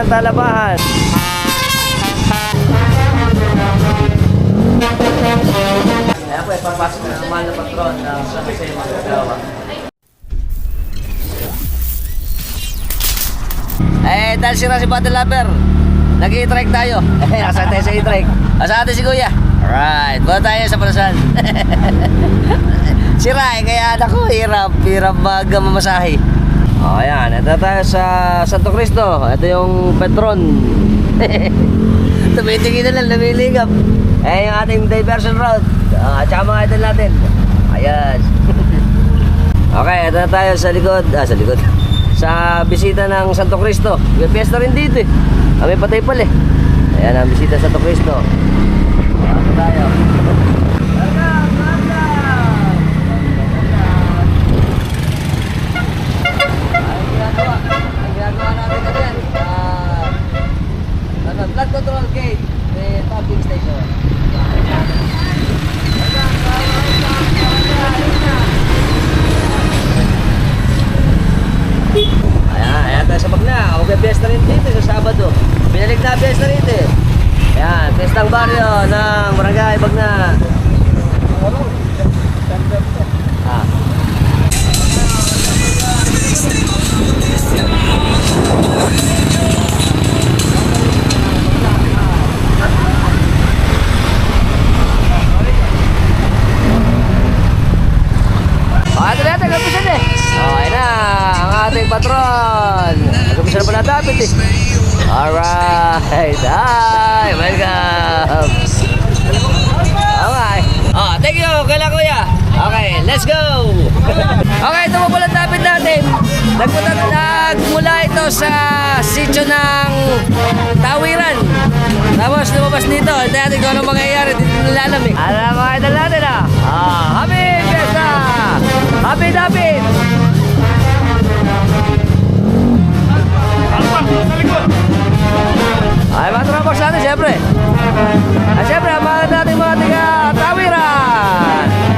ng Talabahan. Ayan po, ipapasok na ang mahal na patron ng San Jose Magagawa. Eh, dahil sira si Battle Lover, nag-i-trek tayo. Eh, nasa tayo sa i-trek. Asa atin si Kuya? Alright, buha tayo sa Parasan. sira eh, kaya ako, hirap, hirap mag mamasahe. O, oh, ayan, ito tayo sa Santo Cristo. Ito yung Petron. Tumitingin na lang, namilingap. Eh, yung ating diversion route. Uh, at saka mga idol natin. Ayan. okay, ito na tayo sa likod. Ah, sa likod. Sa bisita ng Santo Cristo. May piyesta rin dito eh. Ah, may patay pala eh. Ayan ang bisita sa Santo Cristo. Ito tayo. Alright, hi, welcome. Okay. Oh, thank you, kala kuya. Okay, let's go. okay, ito po pala natin. Nagpunta nagmula ito sa sitio ng Tawiran. Tapos lumabas dito. Hindi natin kung anong mangyayari dito nilalamig. Ano mga idol natin ah? Ah, happy fiesta! Happy David! Ay, mga tropa sa atin, siyempre. At siyempre, ang mga natin mga tiga Tawiran.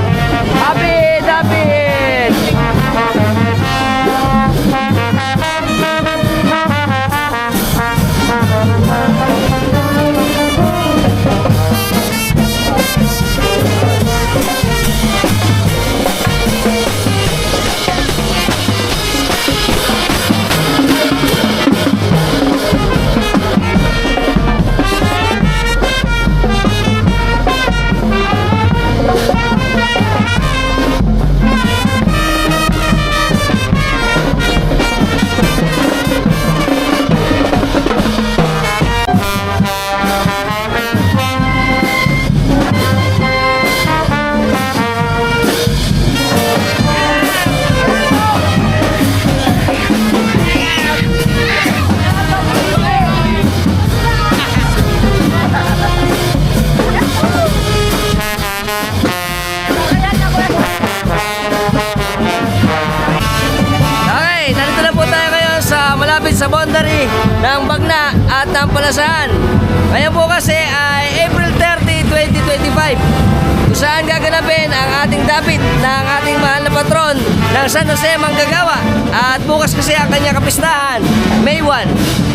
Dapit ng ating mahal na patron ng San Jose Manggagawa at bukas kasi ang kanyang kapistahan May 1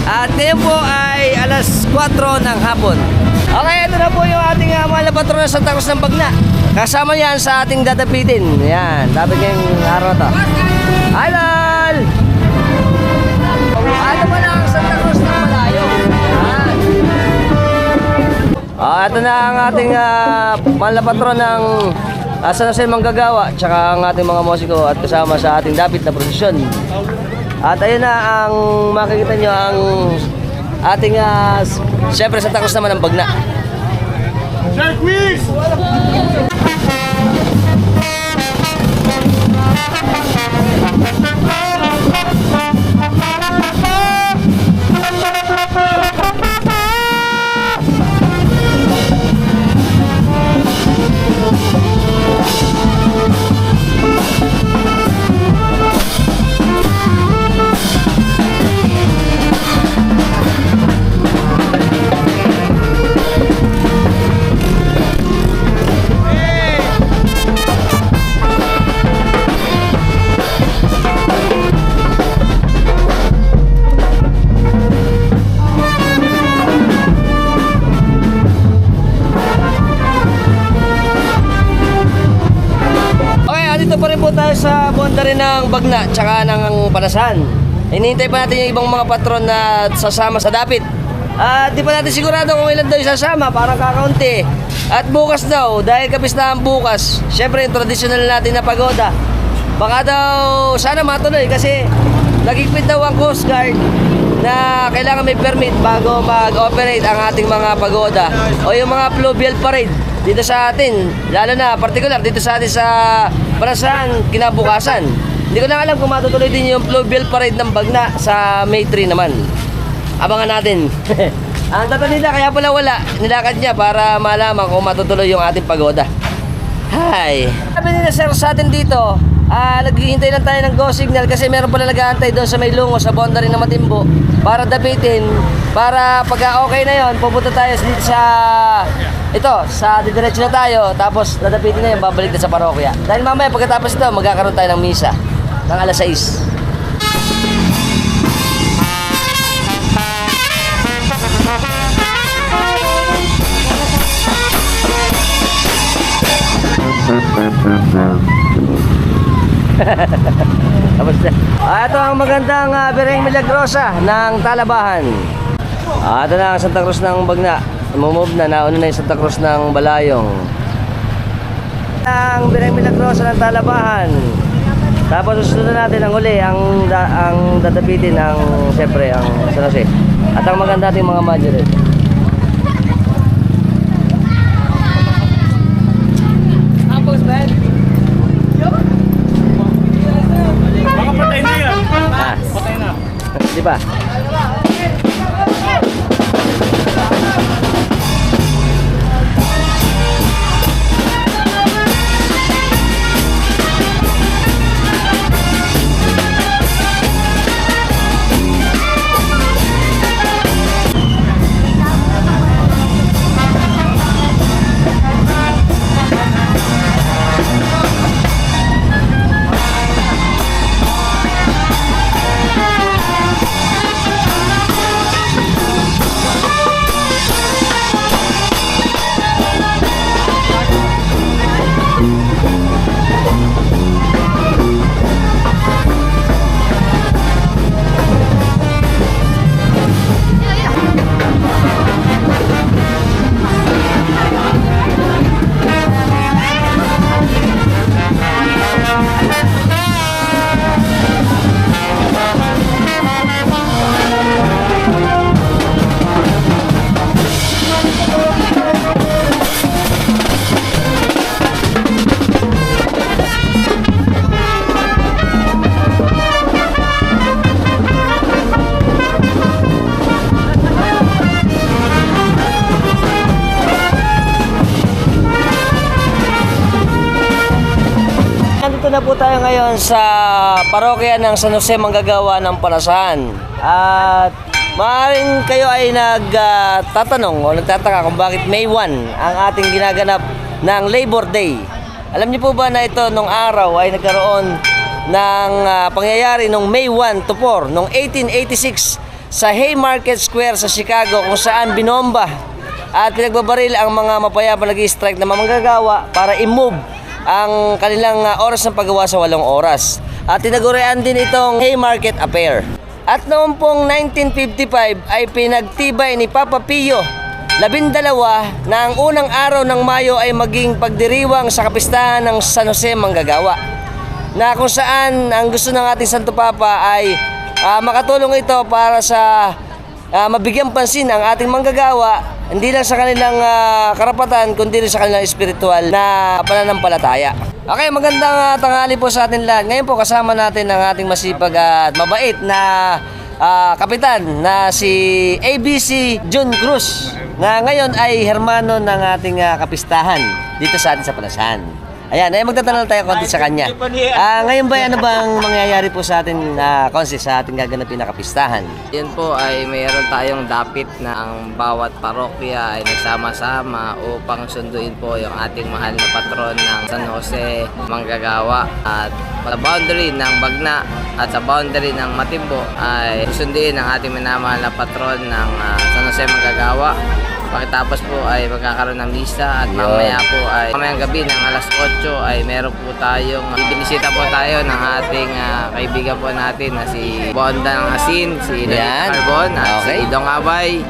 at ngayon po ay alas 4 ng hapon Okay, ito na po yung ating uh, mahal na patron Santa Cruz ng Bagna kasama yan sa ating dadapitin yan, dapat ngayong araw na to Idol! Ah, ito pala ang Santa Cruz ng Malayo. Yan. Ah, ito na ang ating uh, mahal na patron ng uh, San Jose Manggagawa tsaka ang ating mga musiko at kasama sa ating dapit na prosesyon. At ayun na ang makikita nyo ang ating uh, siyempre Santa Cruz naman ang bagna. Sir Quiz! Ng Bagna tsaka ng Panasan. Hinihintay pa natin yung ibang mga patron na sasama sa dapit. At di pa natin sigurado kung ilan daw yung sasama, parang kakaunti. At bukas daw, dahil kapistahan bukas, syempre yung traditional natin na pagoda. Baka daw, sana matuloy kasi nagigpit daw ang Coast Guard na kailangan may permit bago mag-operate ang ating mga pagoda o yung mga fluvial parade dito sa atin. Lalo na, particular dito sa atin sa Panasan, kinabukasan. Hindi ko na alam kung matutuloy din yung fluvial parade ng Bagna sa May 3 naman. Abangan natin. ang tatanong nila, kaya pala wala. Nilakad niya para malaman kung matutuloy yung ating pagoda. Hi! Sabi nila sir sa atin dito, ah naghihintay lang tayo ng go signal kasi meron pala nag-aantay doon sa may lungo sa boundary ng Matimbo para dapitin para pag okay na yon pupunta tayo sa ito sa didiretso na tayo tapos dadapitin na yun babalik na sa parokya dahil mamaya pagkatapos ito magkakaroon tayo ng misa ng alas 6 Tapos na. Ah, ito ang magandang uh, Bereng Milagrosa ng Talabahan. Ah, ito na ang Santa Cruz ng Bagna. Mumove na, nauna na yung Santa Cruz ng Balayong. Ang Bereng Milagrosa ng Talabahan. Tapos susunod na natin ang uli, ang, da, ang dadapitin ng, siyempre, ang San Jose. At ang maganda ating mga majoret. Baka patay na yan. Ah, Patay na. di ba? Na po tayo ngayon sa parokya ng San Jose Manggagawa ng Panasan. At maaaring kayo ay nagtatanong o nagtataka kung bakit May 1 ang ating ginaganap ng Labor Day. Alam niyo po ba na ito nung araw ay nagkaroon ng ah, pangyayari nung May 1 to 4 nung 1886 sa Haymarket Square sa Chicago kung saan binomba at pinagbabaril ang mga mapayapa nag-strike na mamanggagawa para i-move ang kanilang uh, oras ng paggawa sa walong oras. At tinagurian din itong Haymarket Affair. At noong pong 1955 ay pinagtibay ni Papa Pio labindalawa na ang unang araw ng Mayo ay maging pagdiriwang sa kapistahan ng San Jose Manggagawa na kung saan ang gusto ng ating Santo Papa ay ah, makatulong ito para sa ah, mabigyan pansin ang ating manggagawa hindi lang sa kanilang ah, karapatan kundi rin sa kanilang espiritual na pananampalataya. Okay, magandang ah, tanghali po sa atin lahat. Ngayon po kasama natin ang ating masipag at mabait na ah, kapitan na si ABC Jun Cruz na ngayon ay hermano ng ating ah, kapistahan dito sa atin sa Palasan. Ayan, ay magtatanong tayo konti sa kanya. Ah, ngayon ba ano bang mangyayari po sa atin na konsi sa ating gaganapin na kapistahan? Yun po ay mayroon tayong dapit na ang bawat parokya ay nagsama-sama upang sunduin po yung ating mahal na patron ng San Jose Manggagawa at sa boundary ng Bagna at sa boundary ng Matimbo ay sunduin ang ating minamahal na patron ng ah, San Jose Manggagawa Pagkatapos po ay magkakaroon ng misa at mamaya po ay mamayang gabi ng alas 8 ay meron po tayong binisita po tayo ng ating ah, kaibigan po natin na si Bonda ng Asin, si Yan. Carbon at Okay. si Dong Abay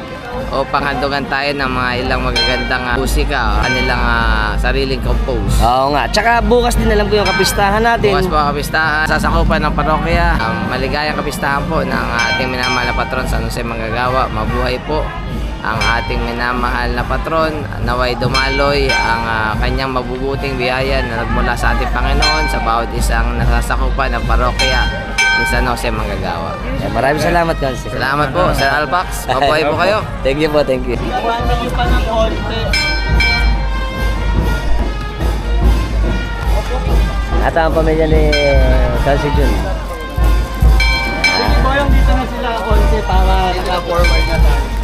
o panghandugan tayo ng mga ilang magagandang ah, musika, kanilang ah, sariling compose. Oo nga. Tsaka bukas din alam ko yung kapistahan natin. Bukas po ang kapistahan sa sakupan ng parokya. Ang maligayang kapistahan po ng ating minamahal na patron San Jose Manggagawa. Mabuhay po ang ating minamahal na patron. Naway dumaloy ang ah, kanyang mabubuting biyaya na nagmula sa ating Panginoon sa bawat isang nasasakupan ng parokya ni San Jose Manggagawa. Eh, maraming salamat, Consi. Salamat po, Sir Alpax. Mabuhay po kayo. Thank you po, thank you. At ang pamilya ni Consi Jun. Sige po yung dito na sila konti para naka-forward na tayo.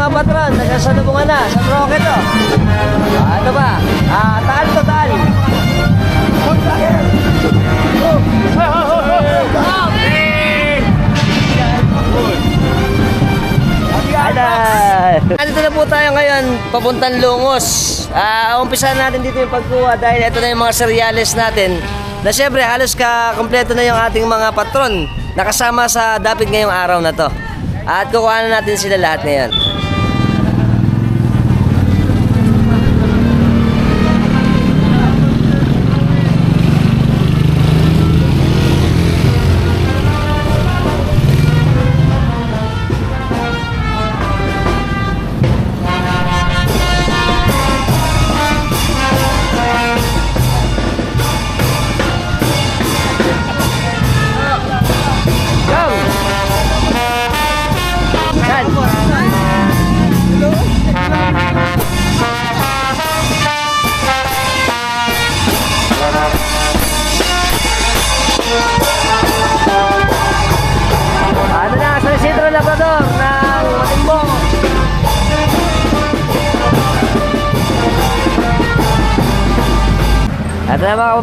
Mga patron. Nagsasalubungan na sa Rocket to. Ah, ito ba? Ah, taal to taal. Aday! Andito na po tayo ngayon, papuntang Lungos. Ah, umpisa natin dito yung pagkuha dahil ito na yung mga cereals natin. Na syempre, halos ka kompleto na yung ating mga patron nakasama sa dapit ngayong araw na to. At kukuha na natin sila lahat ngayon.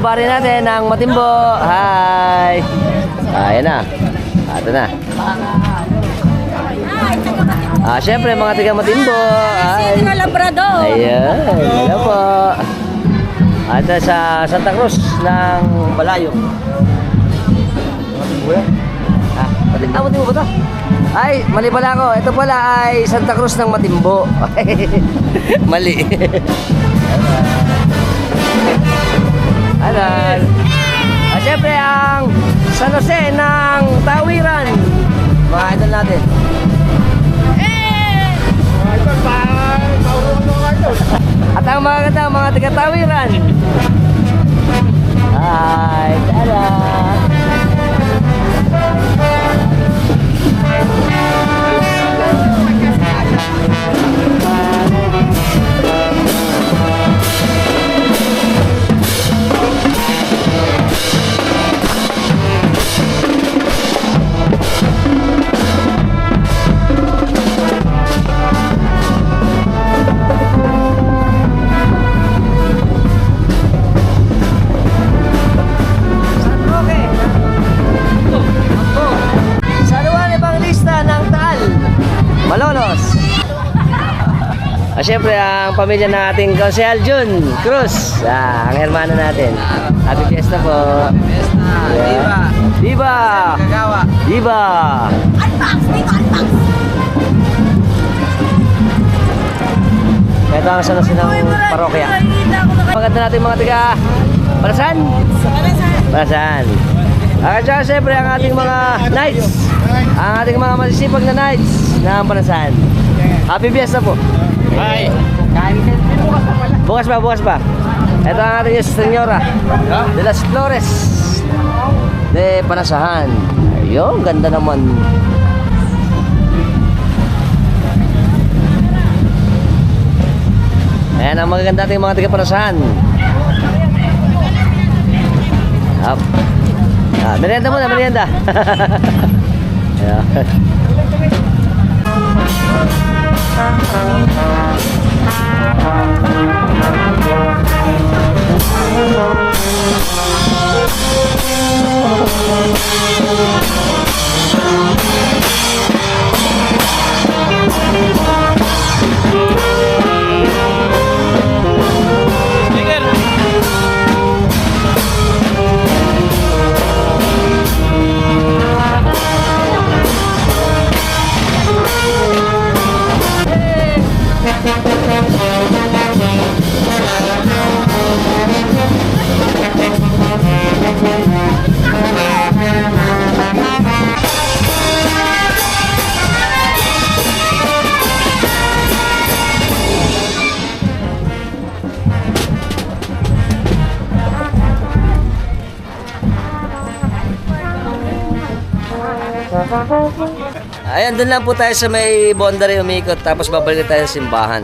Kababari natin ng Matimbo. Hi! Ayan na. Ito na. Ah, syempre mga tiga Matimbo. Ay. Sino Labrador? Ayan. Hello po. Ito sa Santa Cruz ng Balayo. Ah. Ah, Matimbo ba ito? Ay, mali pala ako. Ito pala ay Santa Cruz ng Matimbo. mali. Ayan. Ah, syempre ang San Jose ng Tawiran. Mga idol natin. At ang mga ganda, mga taga-tawiran. Hi, tada! San syempre, ang pamilya ng ating Konsehal Jun Cruz. Ah, ang hermano natin. Happy Fiesta po. Fiesta, Diva, Diba! Manggagawa. Diba! Unbox! Dito, unbox! Ito ang sanas ng parokya. Maganda natin mga tiga Parasan? Parasan. At saka syempre ang ating mga knights. Ang ating mga masisipag na knights ng Parasan. Happy Fiesta po. Hi! Bukas pa, bukas pa. Ito ang ating senyora. De las Flores. De Panasahan. Ayun, ganda naman. Ayan ang magaganda ating mga taga Panasahan. Up. Ah, merienda muna, merienda. Ayan. Ayan, doon lang po tayo sa may boundary umikot tapos babalik tayo sa simbahan.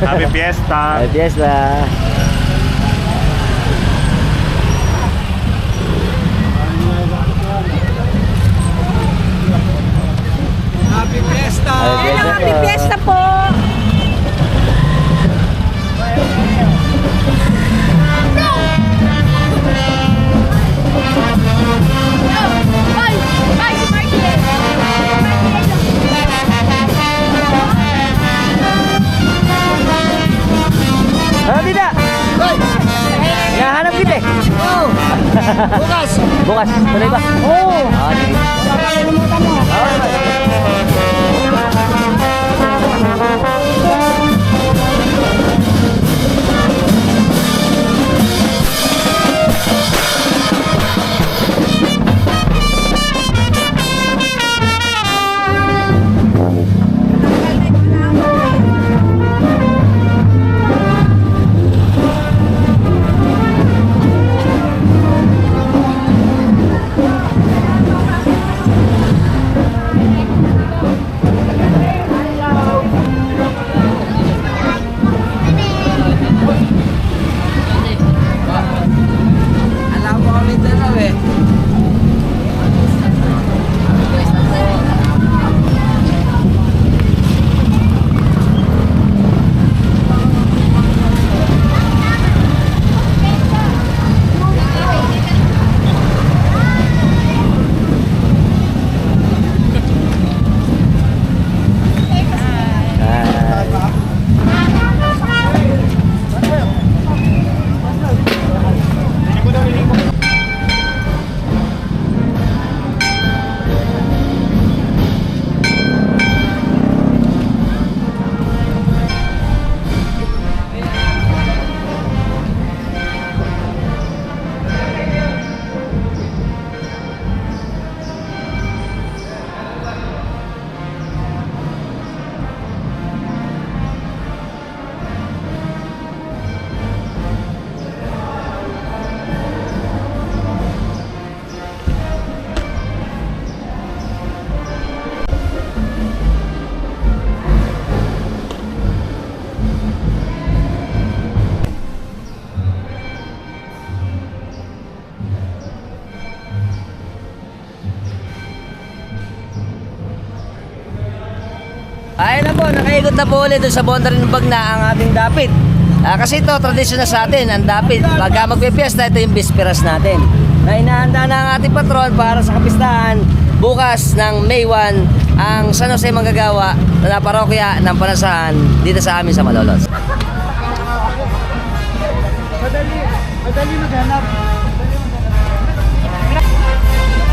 Happy Fiesta! Ay, fiesta! Happy Fiesta! Happy Fiesta po. Bukas. Bukas. Tuloy ba? Oo. Ah, na po ulit doon sa boundary ng Bagna ang ating dapit. Ah, kasi ito, tradisyon na sa atin, ang dapit. Pagka magpipiesta, ito yung bisperas natin. Na inahanda na ang ating patron para sa kapistahan bukas ng May 1 ang San Jose Manggagawa na parokya ng Panasahan dito sa amin sa Malolos.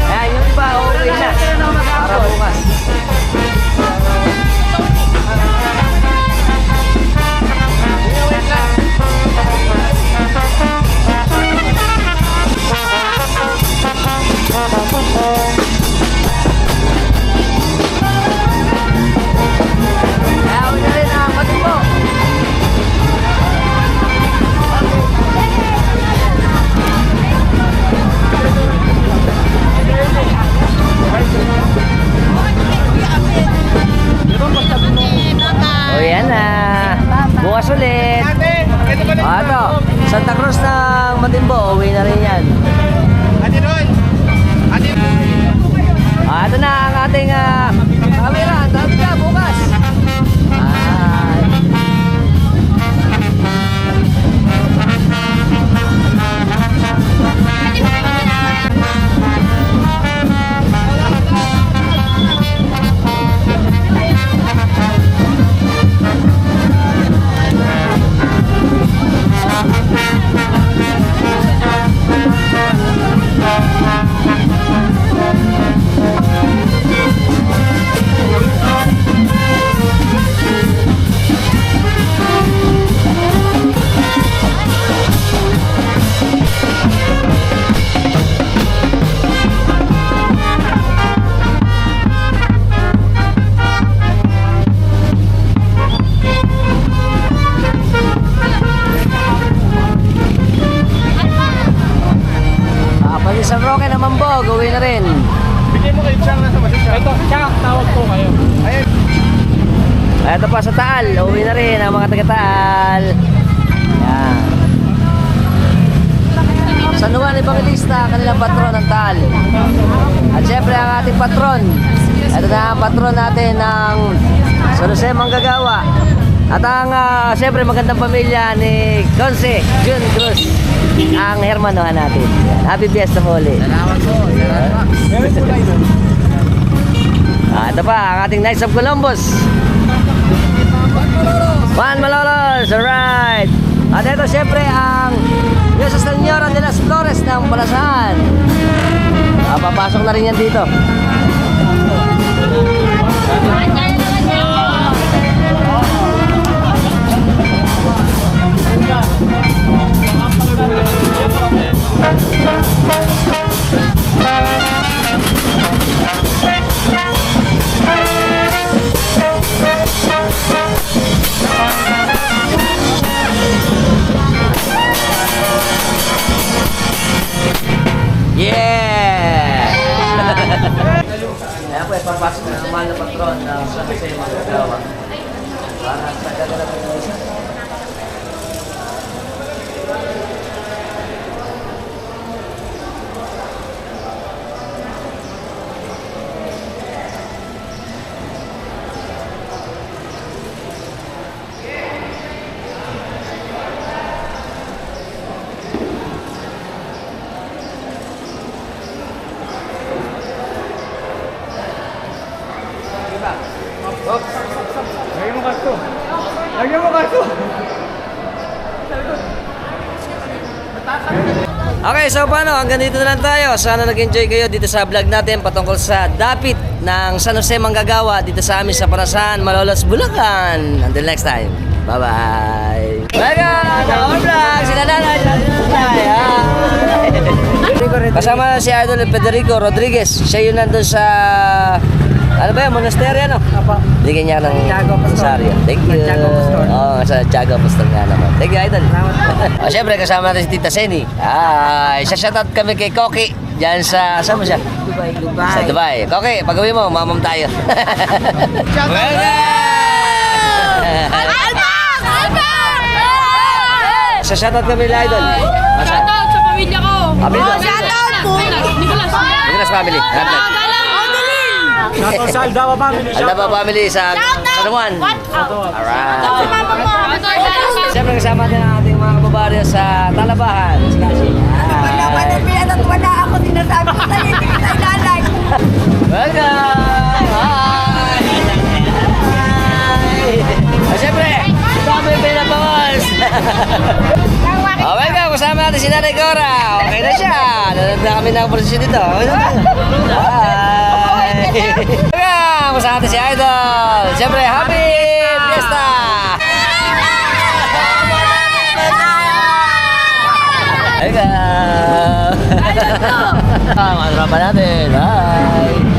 Ayan, yung iba, okay na. Para bukas. Kaya At ang ah, syempre magandang pamilya ni Conce Jun Cruz. Ang hermanohan natin. Happy Fiesta po ulit. Salamat po. Salamat po. Ah, ito pa, ang ating Knights of Columbus. Juan Malolos, alright. At ito siyempre ang Diyos sa Senyora de las Flores ng Palasahan. Ah, papasok na rin yan dito. Yeah! Kaya po, papasok na ang mahal na patron ng San Okay, so paano? Hanggang dito na lang tayo. Sana nag-enjoy kayo dito sa vlog natin patungkol sa dapit ng San Jose Manggagawa dito sa amin sa Parasan, Malolos, Bulacan. Until next time. Bye-bye. Bye-bye! Our vlog! Hi! Kasama si Idol Federico Rodriguez. Siya yun nandun sa... Ano ba yan? Monastery ano? Apa. Bigyan niya ng Santiago Apostol. Thank you. Santiago Apostol. Oo, sa Santiago Apostol nga naman. Thank you, Idol. o, syempre, kasama natin si Tita Seni. Ay, sa shoutout kami kay Koki. Diyan sa, saan mo siya? Dubai, Dubai. Sa Dubai. Koki, pag-uwi mo, mamam tayo. Welcome! Albang! Albang! sa shoutout kami nila, Idol. Masa? Shoutout sa pamilya ko. Pamilya. Oh, shoutout po. Nicolas. Nicolas family. Galang. Shoutout sa Aldaba family. Aldaba family sa out. Alright. Siyempre kasama din ang ating mga kababaryo sa Talabahan. Wala pa na pinat at wala ako sinasabi ko sa'yo, hindi kita ilalay. Welcome! Hi! Hi! Siyempre, dami yung pinapangos. oh, welcome! Kasama natin si Nanay Cora. Okay na siya. Nanonood na kami ng prosesyon dito. Okay Welcome! Kasama natin si Idol. Siyempre, happy fiesta! Welcome! Ah, mga tropa natin. Hi!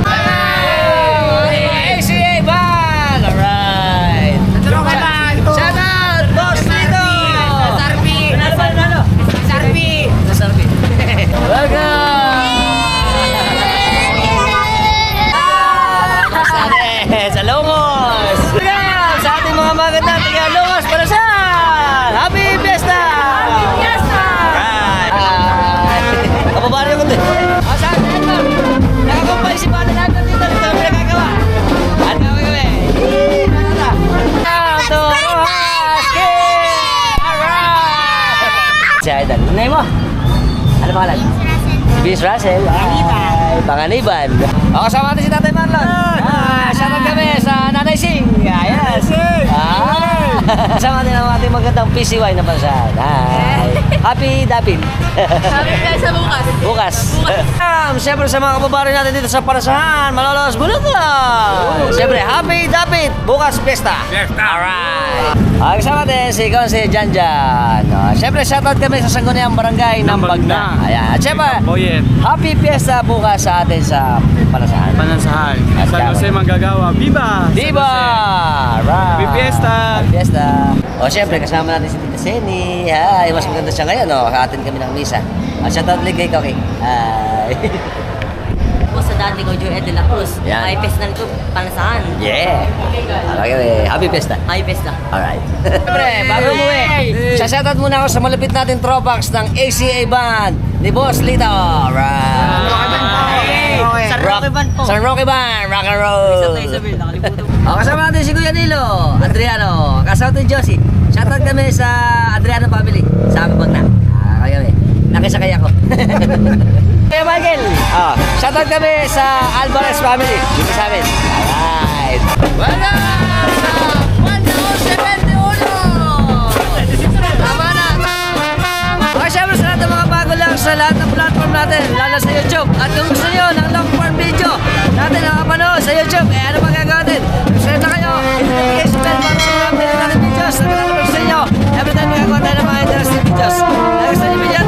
Vince Russell. Ay, Panganiban. O, kasama natin si Tatay Marlon. Ah, shoutout kami sa Nanay Sing. Ayan. Ah, kasama din ang ating magandang PCY na bansan. Hi. Happy Dapit. Sabi sa bukas. Bukas. Um, Siyempre sa mga kababayan natin dito sa Parasahan, Malolos, Bulacan. Siyempre, happy Dapit. Bukas, pesta. Fiesta. Alright. Ah, kasama din si Consi Janjan. Uh, Siyempre, shoutout kami sa Sangguniang Barangay ng Bagna. Ayan. At siyempre, happy fiesta bukas sa atin sa Parasahan. Panansahan. At San. Jose Manggagawa. Viva! Jose. Right. Happy fiesta. Happy fiesta. O siyempre, kasama natin si Tita Seni. Hi, mas maganda siya ngayon. O, atin kami ng misa. Uh, shoutout ulit kay Koking. Hi. Sa dati ko, Joe de la Cruz. Yan. Ay, pes na nito, panasahan. Yeah. Okay, happy fiesta. Ay, pes na. Alright. Siyempre, bago umuwi, shoutout muna ako sa malapit natin tropax ng ACA Band ni Boss Lito. Alright. Sa Rocky Band po. Sa Rocky Band, rock and roll. Sa Isabel, nakalimutan ko. O, kasama natin si Kuya Nilo, Adriano, kasama natin Josie. Shoutout kami sa Adriano family, sa aming bagna. Ah, kaya kami. Nakisakay ako. Kuya Michael, oh, shoutout kami sa Alvarez family. Dito sa amin. Alright. Wala! sa lahat ng platform natin, lalo sa YouTube. At kung gusto nyo ng long form video natin nakapanood sa YouTube, eh ano magagawa natin? Subscribe na kayo. Notification bell para sa mga natin videos na pinatapos sa inyo. Every time magagawa tayo ng mga interesting videos. Lagi sa inyo video